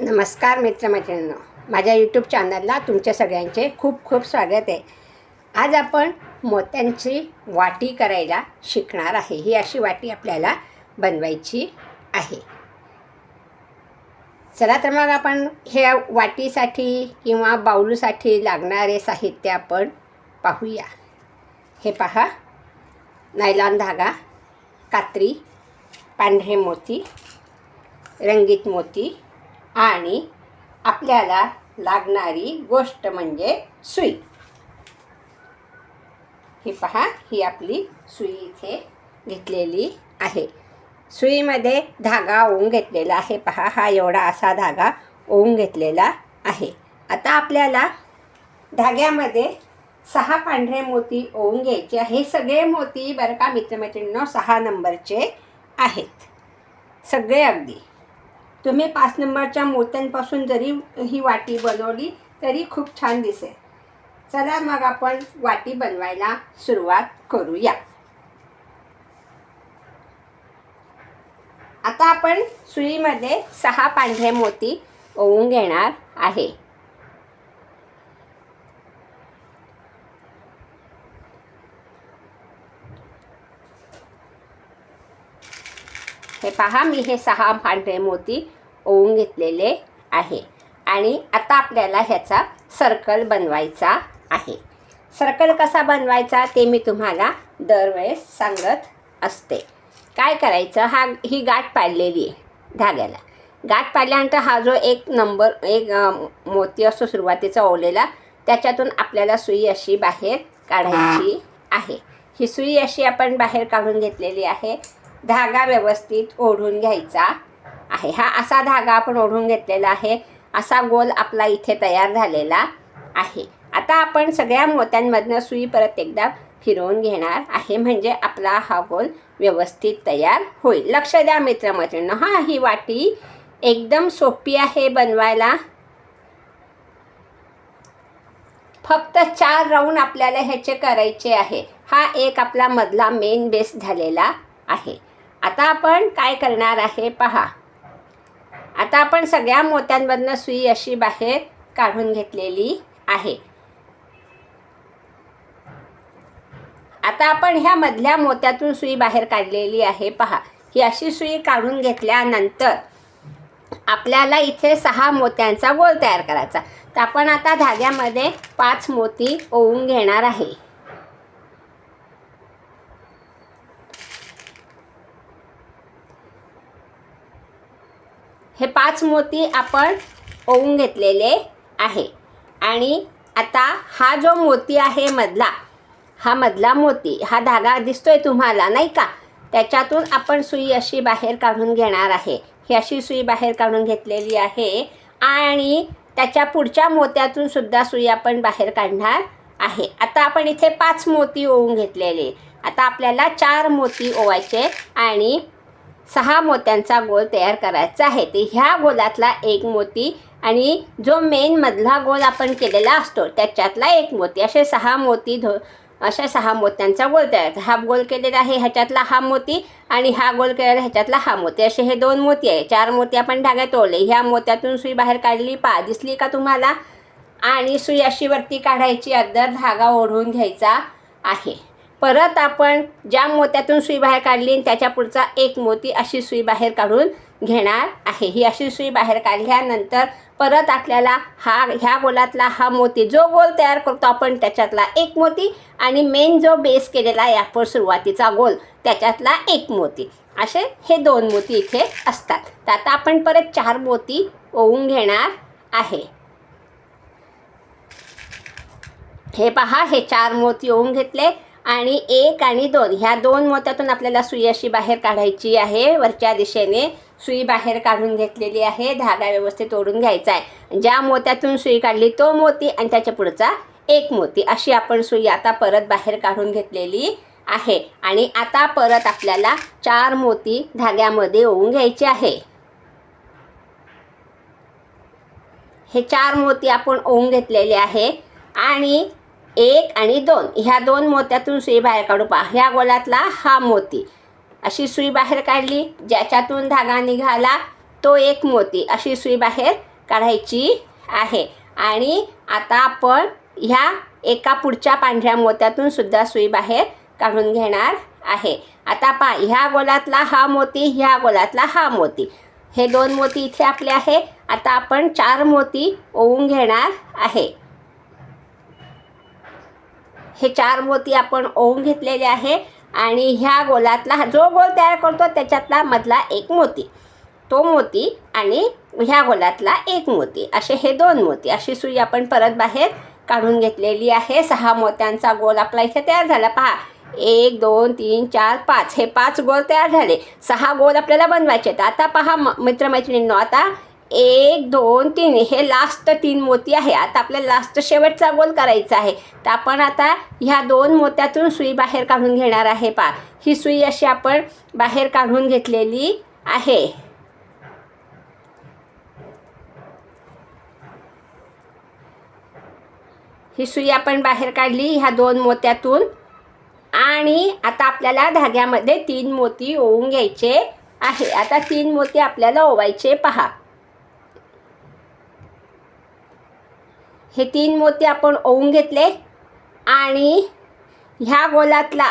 नमस्कार मित्रमैत्रिणींनो. माझ्या यूट्यूब चॅनलला तुमच्या सगळ्यांचे खूप खूप स्वागत आहे. आज आपण मोत्यांची वाटी करायला शिकणार आहे. ही अशी वाटी आपल्याला बनवायची आहे. चला तर मग आपण ह्या वाटीसाठी किंवा बाऊलसाठी लागणारे साहित्य आपण पाहूया. हे पहा. नायलॉन धागा कात्री पांढरे मोती रंगीत मोती आणि आपल्याला लागणारी गोष्ट म्हणजे सुई. हे पहा ही आपली सुई इथे घेतलेली आहे. सुईमध्ये धागा ओवून घेतलेला आहे. पहा हा एवढा असा धागा ओवून घेतलेला आहे. आता आपल्याला धाग्यामध्ये सहा पांढरे मोती ओवून घ्यायचे हे सगळे मोती बरं का मित्रमैत्रिणींनो सहा नंबरचे आहेत. सगळे अगदी. तुम्ही पाच नंबरच्या मोत्यांपासून जरी ही वाटी बनवली तरी खूप छान दिसेल. चला मग आपण वाटी बनवायला सुरुवात करूया. आता आपण सुईमध्ये सहा पांढरे मोती ओवून घेणार आहे. हे पहा मी हे सहा पांढरे मोती ओवून घेतलेले आहे. आणि आता आपल्याला ह्याचा सर्कल बनवायचा आहे. सर्कल कसा बनवायचा ते मी तुम्हाला दरवेळेस सांगत असते. काय करायचं? हा ही गाठ पाडलेली आहे धाग्याला. गाठ पाडल्यानंतर हा जो एक नंबर एक मोती असतो सुरुवातीचा ओवलेला त्याच्यातून आपल्याला सुई अशी बाहेर काढायची आहे. ही सुई अशी आपण बाहेर काढून घेतलेली आहे. धागा व्यवस्थित ओढून घ्यायचा आहे. हा असा धागा आपण ओढून घेतलेला आहे. असा गोल आपला इथे तयार झालेला आहे. आता आपण सगळ्या मोत्यांमधनं सुई परत एकदा फिरवून घेणार आहे. म्हणजे आपला हा गोल व्यवस्थित तयार होईल. लक्ष द्या मित्रमैत्रिणींनो हा ही वाटी एकदम सोपी आहे बनवायला. फक्त चार राऊंड आपल्याला ह्याचे करायचे आहे. हा एक आपला मधला मेन बेस झालेला आहे. आता आपण काय करणार आहे? पहा. आता आपण सगळ्या मोत्यांमधनं सुई अशी बाहेर काढून घेतलेली आहे. आता आपण ह्या मधल्या मोत्यातून सुई बाहेर काढलेली आहे. पहा ही अशी सुई काढून घेतल्यानंतर आपल्याला इथे सहा मोत्यांचा गोल तयार करायचा तर आपण आता धाग्यामध्ये पाच मोती ओवून घेणार आहे. हे पाच मोती आपण ओवून घेतलेले आहे. आणि आता हा जो मोती आहे मधला हा मधला मोती हा धागा दिसतोय तुम्हाला नाही का? त्याच्यातून आपण सुई अशी बाहेर काढून घेणार आहे. ही अशी सुई बाहेर काढून घेतलेली आहे आणि त्याच्या पुढच्या मोत्यातून सुद्धा सुई आपण बाहेर काढणार आहे. आता आपण इथे पाच मोती ओवून घेतलेले. आता आपल्याला चार मोती ओवायचे आणि सहा मोत्यांचा गोल तयार करायचा आहे. ते ह्या गोलातला एक मोती आणि जो मेन मधला गोल आपण केलेला असतो त्याच्यातला एक मोती. असे सहा मोती धो अशा सहा मोत्यांचा गोल तयार हा गोल केलेला आहे ह्याच्यातला हा मोती आणि हा गोल केलेला ह्याच्यातला हा मोती. असे हे दोन मोती आहे. चार मोती आपण धाग्यात ओढले ह्या मोत्यातून सुई बाहेर काढली पा दिसली का तुम्हाला? आणि सुई अशी वरती काढायची. अगदर धागा ओढून घ्यायचा आहे. परत आपण ज्या मोत्यातून सुई बाहेर काढली आणि त्याच्या पुढचा एक मोती अशी सुई बाहेर काढून घेणार आहे. ही अशी सुई बाहेर काढल्यानंतर परत आपल्याला हा ह्या गोलातला हा मोती जो गोल तयार करतो आपण त्याच्यातला एक मोती आणि मेन जो बेस केलेला आहे आपण सुरुवातीचा गोल त्याच्यातला एक मोती. असे हे दोन मोती इथे असतात. तर आता आपण परत चार मोती ओवून घेणार आहे. हे पहा हे चार मोती ओवून घेतले. आणि एक आणि दोन. ह्या दोन मोत्यातून आपल्याला सुई अशी बाहेर काढायची आहे. वरच्या दिशेने सुई बाहेर काढून घेतलेली आहे. धागा व्यवस्थित ओढून घ्यायचा आहे. ज्या मोत्यातून सुई काढली तो मोती आणि त्याच्या पुढचा एक मोती. अशी आपण सुई आता परत बाहेर काढून घेतलेली आहे. आणि आता परत आपल्याला चार मोती धाग्यामध्ये ओवून घ्यायचे आहे. हे चार मोती आपण ओवून घेतलेले आहे. आणि एक आणि दोन. ह्या दोन मोत्यातून सुई बाहेर काढू पहा. ह्या गोलातला हा मोती. अशी सुई बाहेर काढली ज्याच्यातून धागा निघाला तो एक मोती. अशी सुई बाहेर काढायची आहे. आणि आता आपण ह्या एका पुढच्या पांढऱ्या मोत्यातून सुद्धा सुई बाहेर काढून घेणार आहे. आता पहा ह्या गोलातला हा मोती ह्या गोलातला हा मोती. हे दोन मोती इथे आपले आहे. आता आपण चार मोती ओवून घेणार आहे. हे चार मोती आपण ओवून घेतलेले आहे आणि ह्या गोलातला हा जो गोल तयार करतो त्याच्यातला मधला एक मोती. तो मोती आणि ह्या गोलातला एक मोती. असे हे दोन मोती. अशी सुई आपण परत बाहेर काढून घेतलेली आहे. सहा मोत्यांचा गोल आपला इथे तयार झाला. पहा. एक दोन तीन चार पाच. हे पाच गोल तयार झाले. सहा गोल आपल्याला बनवायचे आहेत. आता पहा म मित्रमैत्रिणींनो आता एक दोन तीन. हे लास्ट तीन मोती आहे. आता आपल्याला लास्ट शेवटचा गोल करायचा आहे. तर आपण आता ह्या दोन मोत्यातून सुई बाहेर काढून घेणार आहे पा ही सुई अशी आपण बाहेर काढून घेतलेली आहे. ही सुई आपण बाहेर काढली ह्या दोन मोत्यातून. आणि आता आपल्याला धाग्यामध्ये तीन मोती ओवून घ्यायचे आहे. आता तीन मोती आपल्याला ओवायचे पहा. हे तीन मोती आपण ओवून घेतले आणि ह्या गोलातला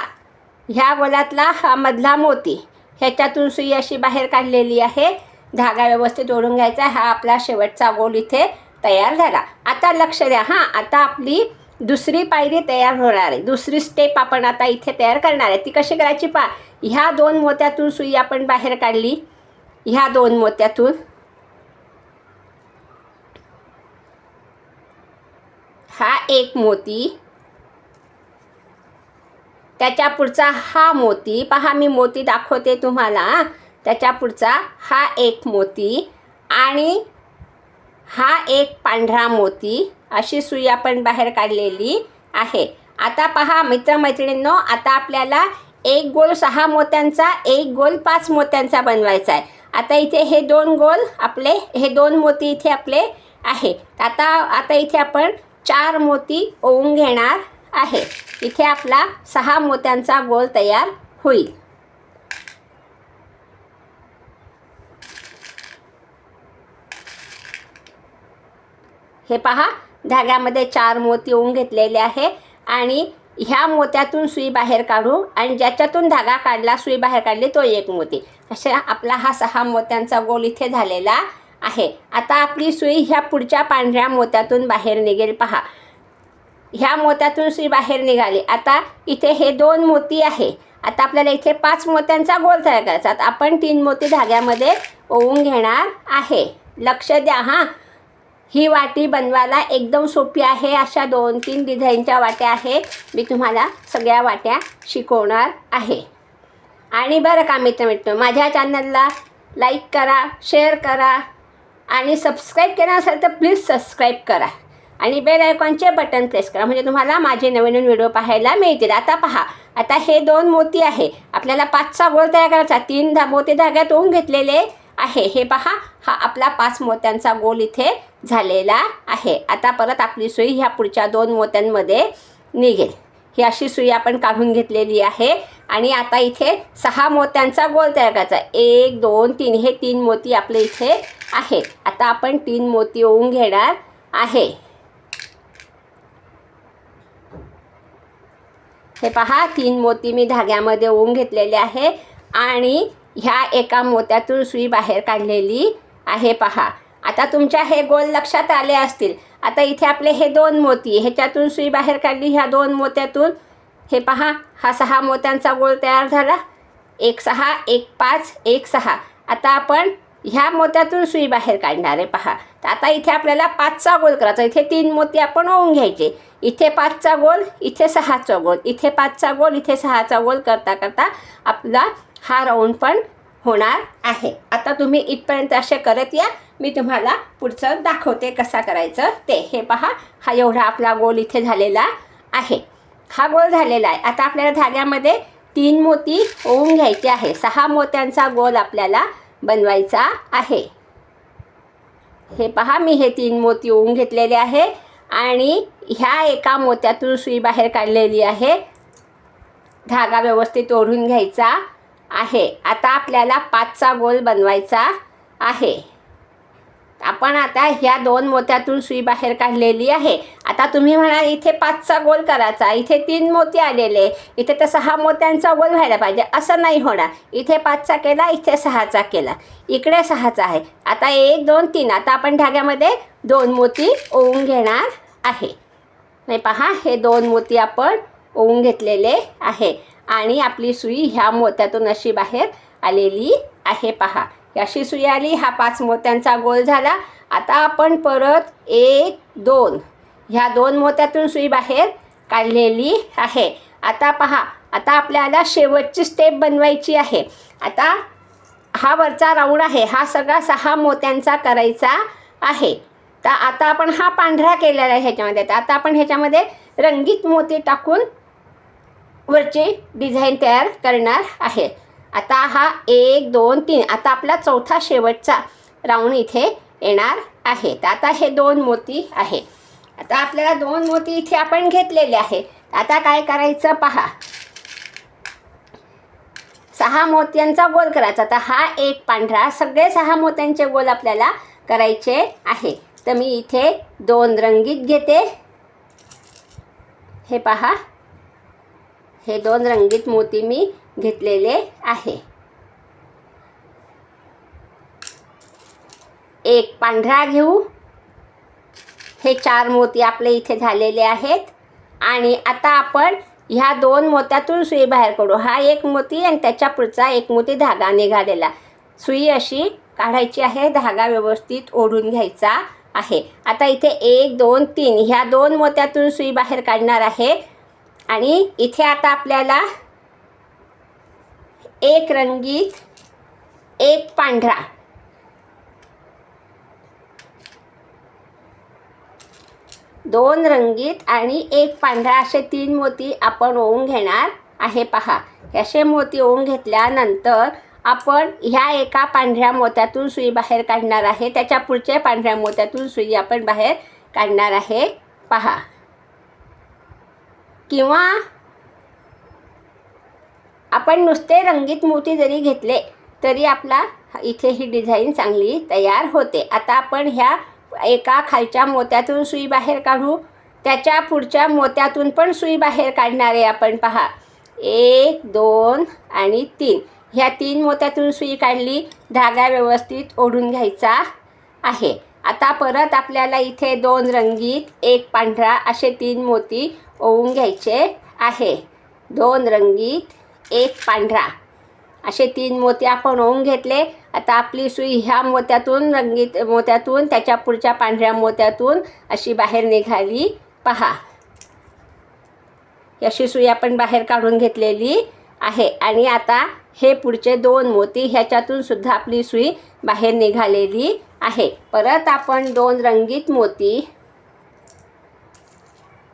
ह्या गोलातला हा मधला मोती ह्याच्यातून सुई अशी बाहेर काढलेली आहे. धागा व्यवस्थित ओढून घ्यायचा हा आपला शेवटचा गोल इथे तयार झाला. आता लक्ष द्या हां आता आपली दुसरी पायरी तयार होणार आहे. दुसरी स्टेप आपण आता इथे तयार करणार आहे. ती कशी करायची पा ह्या दोन मोत्यातून सुई आपण बाहेर काढली. ह्या दोन मोत्यातून हा एक मोती. त्याच्या पुढचा हा मोती. पहा मी मोती दाखवते तुम्हाला. त्याच्या पुढचा हा एक मोती आणि हा एक पांढरा मोती. अशी सुई आपण बाहेर काढलेली आहे. आता पहा मित्रमैत्रिणींनो आता आपल्याला एक गोल सहा मोत्यांचा एक गोल पाच मोत्यांचा बनवायचा आहे. आता इथे हे दोन गोल आपले हे दोन मोती इथे आपले आहे. आता आता इथे आपण चार मोती ओवून घेणार आहे. इथे आपला सहा मोत्यांचा गोल तयार होईल. हे पहा धाग्यामध्ये चार मोती ओवून घेतलेले आहे आणि ह्या मोत्यातून सुई बाहेर काढू आणि ज्याच्यातून धागा काढला सुई बाहेर काढली तो एक मोती. अशा आपला हा सहा मोत्यांचा गोल इथे झालेला आहे. आता आपली सुई ह्या पुढच्या पांढऱ्या मोत्यातून बाहेर निघेल. पहा. ह्या मोत्यातून सुई बाहेर निघाली. आता इथे हे दोन मोती आहे. आता आपल्याला इथे पाच मोत्यांचा गोल तयार करायचा आता आपण तीन मोती धाग्यामध्ये ओवून घेणार आहे. लक्ष द्या हां. ही वाटी बनवायला एकदम सोपी आहे. अशा दोन तीन डिझाईनच्या वाट्या आहे मी तुम्हाला सगळ्या वाट्या शिकवणार आहे. आणि बरं का मित्र मित्र माझ्या चॅनलला लाईक करा शेअर करा. आणि सबस्क्राईब केलं असेल तर प्लीज सबस्क्राईब करा. आणि बेल आयकॉनचे बटन प्रेस करा. म्हणजे तुम्हाला माझे नवीन नवीन व्हिडिओ पाहायला मिळतील. आता पहा. आता हे दोन मोती आहे. आपल्याला पाचचा गोल तयार करायचा. तीन धा मोती धाग्यात होऊन घेतलेले आहे. हे पहा. हा आपला पाच मोत्यांचा गोल इथे झालेला आहे. आता परत आपली सुई ह्या पुढच्या दोन मोत्यांमध्ये निघेल. ही अशी सुई आपण काढून घेतलेली आहे. आणि आता इथे सहा मोत्यांचा गोल तयार करायचा. एक दोन तीन हे तीन मोती आपले इथे आहेत. आता आपण तीन मोती ओवून घेणार आहे. हे पहा तीन मोती मी धाग्यामध्ये ओवून घेतलेले आहे. आणि ह्या एका मोत्यातून सुई बाहेर काढलेली आहे. पहा आता तुमच्या हे गोल लक्षात आले असतील. आता इथे आपले हे दोन मोती ह्याच्यातून सुई बाहेर काढली ह्या दोन मोत्यातून. हे पहा हा सहा मोत्यांचा गोल तयार झाला. एक सहा एक पाच एक सहा. आता आपण ह्या मोत्यातून सुई बाहेर काढणार आहे पहा. तर आता इथे आपल्याला पाचचा गोल करायचा इथे तीन मोती आपण ओवून घ्यायचे. इथे पाचचा गोल इथे सहाचा गोल. इथे पाचचा गोल इथे सहाचा गोल करता करता आपला हा राऊंड पण होणार आहे. आता तुम्ही इथपर्यंत असे करत या. मी तुम्हाला पुढचं दाखवते कसा करायचं ते. हे पहा हा एवढा आपला गोल इथे झालेला आहे. हा गोल झालेला आहे. आता आपल्याला धाग्यामध्ये तीन मोती ओवून घ्यायचे आहे. सहा मोत्यांचा गोल आपल्याला बनवायचा आहे. हे पहा मी हे तीन मोती ओवून घेतलेले आहे आणि ह्या एका मोत्यातून सुई बाहेर काढलेली आहे. धागा व्यवस्थित ओढून घ्यायचा. आहे. आता आपल्याला पाचचा गोल बनवायचा आहे. आपण आता ह्या दोन मोत्यातून सुई बाहेर काढलेली आहे. आता तुम्ही म्हणाल इथे पाचचा गोल करायचा इथे तीन मोती आलेले इथे तर सहा मोत्यांचा गोल व्हायला पाहिजे. असं नाही होणार. इथे पाचचा केला इथे सहाचा केला. इकडे सहाचा आहे. आता एक दोन तीन. आता आपण धाग्यामध्ये दोन मोती ओवून घेणार आहे. नाही पहा हे दोन मोती आपण ओवून घेतलेले आहे. आणि आपली सुई ह्या मोत्यातून अशी बाहेर आलेली आहे पहा. अशी सुई आली हा पाच मोत्यांचा गोल झाला. आता आपण परत एक दोन. ह्या दोन मोत्यातून सुई बाहेर काढलेली आहे. आता पहा आता आपल्याला शेवटची स्टेप बनवायची आहे. आता हा वरचा राऊंड आहे. हा सगळा सहा मोत्यांचा करायचा आहे. तर आता आपण हा पांढरा केलेला आहे ह्याच्यामध्ये. तर आता आपण ह्याच्यामध्ये रंगीत मोती टाकून वरची डिझाईन तयार करणार आहे. आता हा एक दोन तीन. आता आपला चौथा शेवटचा राऊंड इथे येणार आहे. तर आता हे दोन मोती आहे. आता आपल्याला दोन मोती इथे आपण घेतलेले आहे. आता काय करायचं पहा. सहा मोत्यांचा गोल करायचा. आता हा एक पांढरा सगळे सहा मोत्यांचे गोल आपल्याला करायचे आहे. तर मी इथे दोन रंगीत घेते. हे पहा. हे दोन रंगीत मोती मी घेतलेले आहे. एक पांढरा घेऊ. हे चार मोती आपले इथे झालेले आहेत. आणि आता आपण ह्या दोन मोत्यातून सुई बाहेर काढू. हा एक मोती आणि त्याच्या पुढचा एक मोती धागा निघालेला. सुई अशी काढायची आहे. धागा व्यवस्थित ओढून घ्यायचा आहे. आता इथे एक दोन तीन ह्या दोन मोत्यातून सुई बाहेर काढणार आहे. आणि इथे आता आपल्याला एक रंगीत एक पांढरा. दोन रंगीत आणि एक पांढरा असे तीन मोती आपण ओवून घेणार आहे पहा. असे मोती ओवून घेतल्यानंतर आपण ह्या एका पांढऱ्या मोत्यातून सुई बाहेर काढणार आहे. त्याच्या पुढच्या पांढऱ्या मोत्यातून सुई आपण बाहेर काढणार आहे. पहा. किंवा आपण नुसते रंगीत मोती जरी घेतले तरी आपला इथे ही डिझाईन चांगली तयार होते. आता आपण ह्या एका खालच्या मोत्यातून सुई बाहेर काढू. त्याच्या पुढच्या मोत्यातून पण सुई बाहेर काढणारे आपण पहा. एक दोन आणि तीन. ह्या तीन मोत्यातून सुई काढली धागा व्यवस्थित ओढून घ्यायचा आहे. आता परत आपल्याला इथे दोन रंगीत एक पांढरा असे तीन मोती ओवून घ्यायचे आहे. दोन रंगीत एक पांढरा. असे तीन मोती आपण ओवून घेतले. आता आपली सुई ह्या मोत्यातून रंगीत मोत्यातून त्याच्या पुढच्या पांढऱ्या मोत्यातून अशी बाहेर निघाली. पहा. अशी सुई आपण बाहेर काढून घेतलेली आहे. आणि आता हे पुढचे दोन मोती ह्याच्यातून सुद्धा आपली सुई बाहेर निघालेली आहे. परत आपण दोन रंगीत मोती.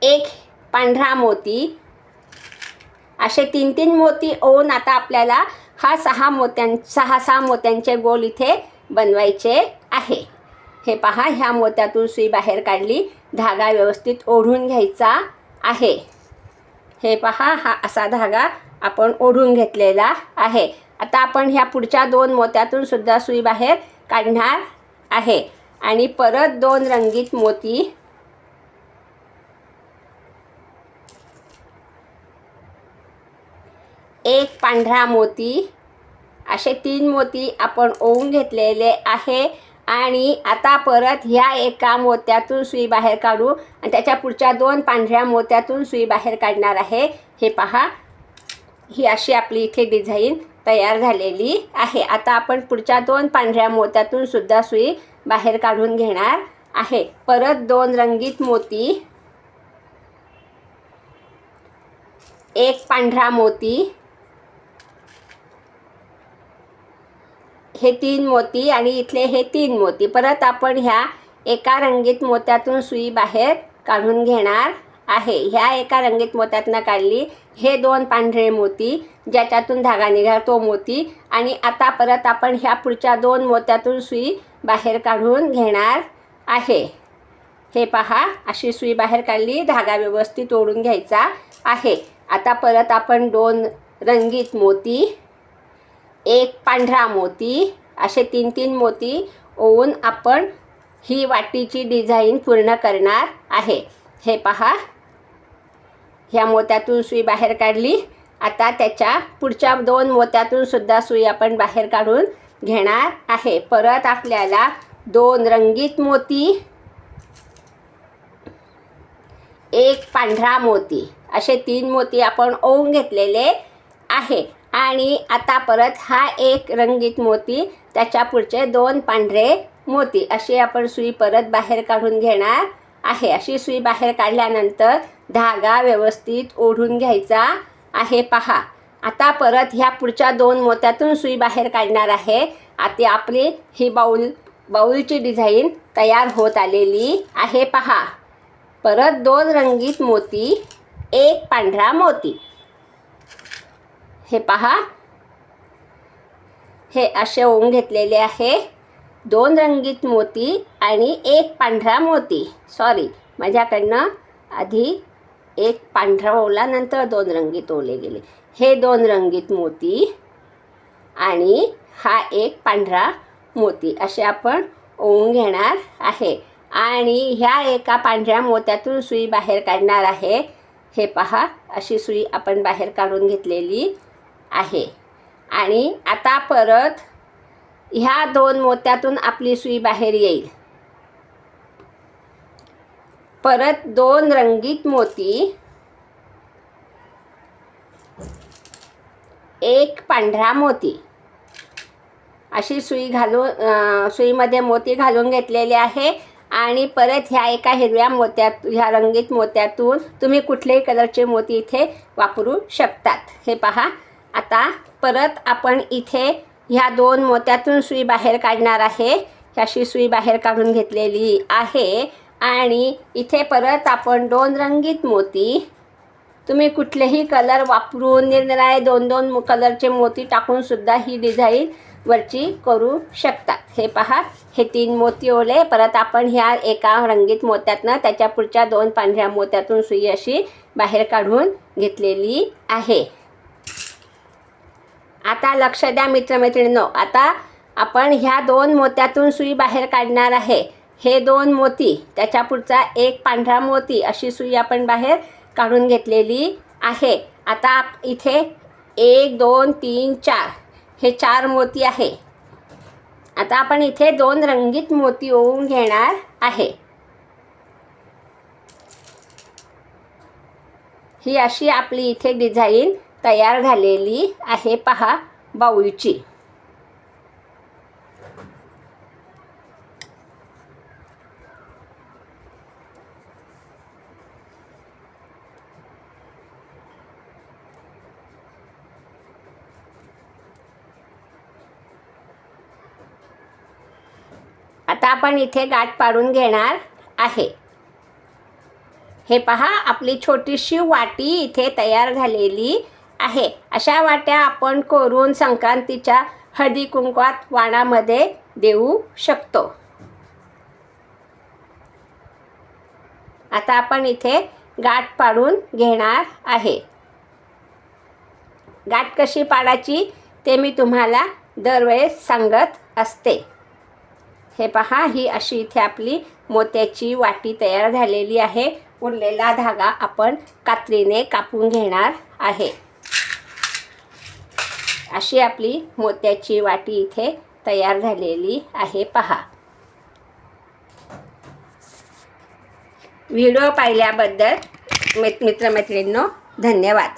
एक पांढरा मोती. असे तीन तीन मोती ओवून आता आपल्याला हा सहा मोत्यां सहा सहा मोत्यांचे गोल इथे बनवायचे आहे. हे पहा ह्या मोत्यातून सुई बाहेर काढली धागा व्यवस्थित ओढून घ्यायचा आहे. हे पहा हा असा धागा आपण ओढून घेतलेला आहे. आता आपण ह्या पुढच्या दोन मोत्यातून सुद्धा सुई बाहेर काढणार आहे. आणि परत दोन रंगीत मोती एक पांढरा मोती. असे तीन मोती आपण ओवून घेतलेले आहे. आणि आता परत ह्या एका मोत्यातून सुई बाहेर काढू. आणि त्याच्या पुढच्या दोन पांढऱ्या मोत्यातून सुई बाहेर काढणार आहे. हे पहा. ही अशी आपली इथे डिझाईन तयार झालेली आहे. आता आपण पुढच्या दोन पांढऱ्या मोत्यातून सुद्धा सुई बाहेर काढून घेणार आहे. परत दोन रंगीत मोती. एक पांढरा मोती. हे तीन मोती आणि इथले हे तीन मोती. परत आपण ह्या एका रंगीत मोत्यातून सुई बाहेर काढून घेणार आहे. ह्या एका रंगीत मोत्यातनं काढली हे दोन पांढरे मोती ज्याच्यातून धागा निघाला तो मोती. आणि आता परत आपण ह्या पुढच्या दोन मोत्यातून सुई बाहेर काढून घेणार आहे. हे पहा अशी सुई बाहेर काढली धागा व्यवस्थित ओढून घ्यायचा आहे. आता परत आपण दोन रंगीत मोती एक पांढरा मोती असे तीन तीन मोती ओवून आपण ही वाटीची डिझाईन पूर्ण करणार आहे. हे पहा. ह्या मोत्यातून सुई बाहेर काढली. आता त्याच्या पुढच्या दोन मोत्यातून सुद्धा सुई आपण बाहेर काढून घेणार आहे. परत आपल्याला दोन रंगीत मोती एक पांढरा मोती असे तीन मोती आपण ओवून घेतलेले आहे. आणि आता परत हा एक रंगीत मोती त्याच्या पुढचे दोन पांढरे मोती. अशी आपण सुई परत बाहेर काढून घेणार आहे. अशी सुई बाहेर काढल्यानंतर धागा व्यवस्थित ओढून घ्यायचा आहे. पहा आता परत ह्या पुढच्या दोन मोत्यातून सुई बाहेर काढणार आहे. आता आपली ही बाऊल बाऊलची डिझाईन तयार होत आलेली आहे. पहा परत दोन रंगीत मोती एक पांढरा मोती. हे पहा. हे असे ओम घेतलेले आहे. दोन रंगीत मोती आणि एक पांढरा मोती. सॉरी माझ्याकडनं आधी एक पांढरा ओला नंतर दोन रंगीत ओले गेले. हे दोन रंगीत मोती आणि हा एक पांढरा मोती. असे आपण ओवून घेणार आहे. आणि ह्या एका पांढऱ्या मोत्यातून सुई बाहेर काढणार आहे. हे पहा अशी सुई आपण बाहेर काढून घेतलेली आहे. आणि आता परत ह्या दोन मोत्यातून आपली सुई बाहेर येईल. परत दोन रंगीत मोती. एक पांढरा मोती. अशी सुई घालून सुईमध्ये मोती घालून घेतलेले आहे. आणि परत ह्या एका हिरव्या मोत्यात ह्या रंगीत मोत्यातून तुम्ही कुठलेही कलरचे मोती इथे वापरू शकतात. हे पहा. आता परत आपण इथे ह्या दोन मोत्यातून सुई बाहेर काढणार आहे. ह्याशी सुई बाहेर काढून घेतलेली आहे. आणि इथे परत आपण दोन रंगीत मोती. तुम्ही कुठलेही कलर वापरून निरनिराळे दोन दोन कलरचे मोती टाकून सुद्धा ही डिझाईन वरची करू शकतात. हे पहा हे तीन मोती ओले. परत आपण ह्या एका रंगीत मोत्यातनं त्याच्या पुढच्या दोन पांढऱ्या मोत्यातून सुई अशी बाहेर काढून घेतलेली आहे. आता लक्ष द्या मित्रमैत्रिणींनो. आता आपण ह्या दोन मोत्यातून सुई बाहेर काढणार आहे. हे दोन मोती त्याच्या पुढचा एक पांढरा मोती अशी सुई आपण बाहेर काढून घेतलेली आहे. आता आप- इथे एक दोन तीन चार. हे चार मोती आहे. आता आपण इथे दोन रंगीत मोती ओवून घेणार आहे. ही अशी आपली इथे डिझाईन तयार झालेली आहे पहा बाऊलची. आता आपण इथे गाठ पाडून घेणार आहे. हे पहा आपली छोटीशी वाटी इथे तयार झालेली आहे. अशा वाट्या आपण कोरून संक्रांतीच्या हळदी कुंकवात वाणामध्ये देऊ शकतो. आता आपण इथे गाठ पाडून घेणार आहे. गाठ कशी पाडायची ते मी तुम्हाला दरवेळेस सांगत असते. हे पहा ही अशी इथे आपली मोत्याची वाटी तयार झालेली आहे. उरलेला धागा आपण कात्रीने कापून घेणार आहे. अशी आपली मोत्याची वाटी इथे तयार झालेली आहे. पहा. व्हिडिओ पाहिल्याबद्दल मित्र मित्रमैत्रिणींनो धन्यवाद.